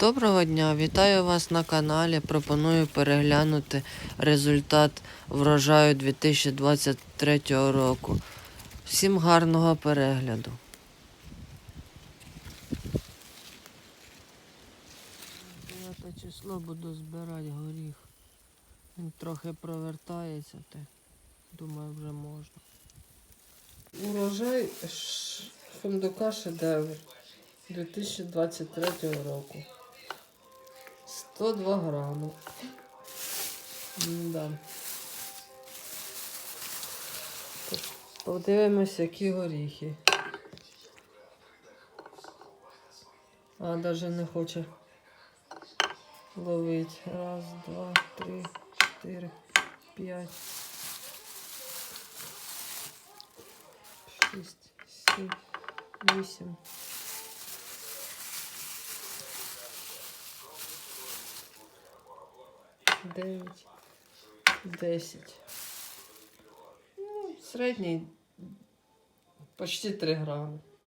Доброго дня, вітаю вас на каналі. Пропоную переглянути результат врожаю 2023 року. Всім гарного перегляду. 9 число буду збирати горіх. Він трохи провертається, то думаю, вже можна. Урожай фундука шедевр 2023 року. 102 грами. Да. Подивимось, які горіхи. А, навіть не хоче ловить. Раз, два, три, чотири, п'ять. Шість, сім, вісім. Дев'ять, десять. Ну, середній почти 3 грами.